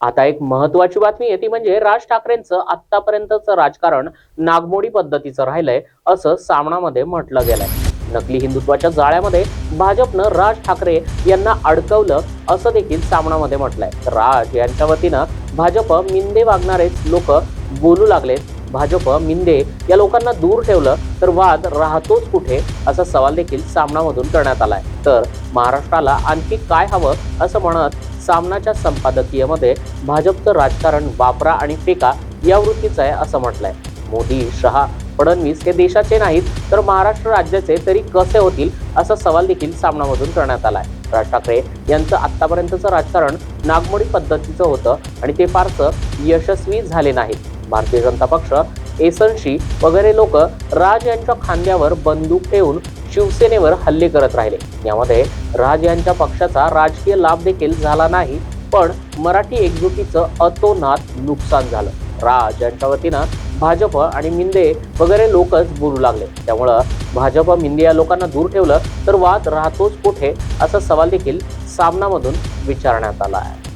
आता एक महत्वाची बातमी आहे ती म्हणजे राज ठाकरेंचं आतापर्यंतचं राजकारण नागमोडी पद्धतीचं राहिलंय असं सामनामध्ये म्हटलं गेलंय. नकली हिंदुत्वाच्या जाळ्यामध्ये भाजपनं राज ठाकरे यांना अडकवलं असं देखील सामनामध्ये म्हटलंय. राज यांच्या वतीनं भाजप मिंदे वागणारे लोक बोलू लागले भाजप मिंदे या लोकांना दूर ठेवलं तर वाद राहतोच कुठे असा सवाल देखील सामनामधून करण्यात आलाय. तर महाराष्ट्राला आणखी काय हवं असं म्हणत सामनाच्या संपादकीयमध्ये भाजपचं राजकारण वापरा आणि फेका या वृत्तीचं आहे असं म्हटलंय. मोदी शहा फडणवीस हे देशाचे नाहीत तर महाराष्ट्र राज्याचे तरी कसे होतील असा सवाल देखील सामनामधून करण्यात आलाय. राज ठाकरे यांचं आतापर्यंतचं राजकारण नागमोडी पद्धतीचं होतं आणि ते फारसं यशस्वी झाले नाहीत. भारतीय जनता पक्ष एसनशी वगैरे लोक राज यांच्या खांद्यावर बंदूक ठेवून शिवसेनेवर हल्ले करत राहिले. यामध्ये राज यांच्या पक्षाचा राजकीय लाभ देखील झाला नाही पण मराठी एकजुटीचं अतोनात नुकसान झालं. राज यांच्या वतीनं भाजप आणि मिंदे वगैरे लोकच बोलू लागले. त्यामुळं भाजप मिंदे या लोकांना दूर ठेवलं तर वाद राहतोच कुठे असा सवाल देखील सामनामधून विचारण्यात आला आहे.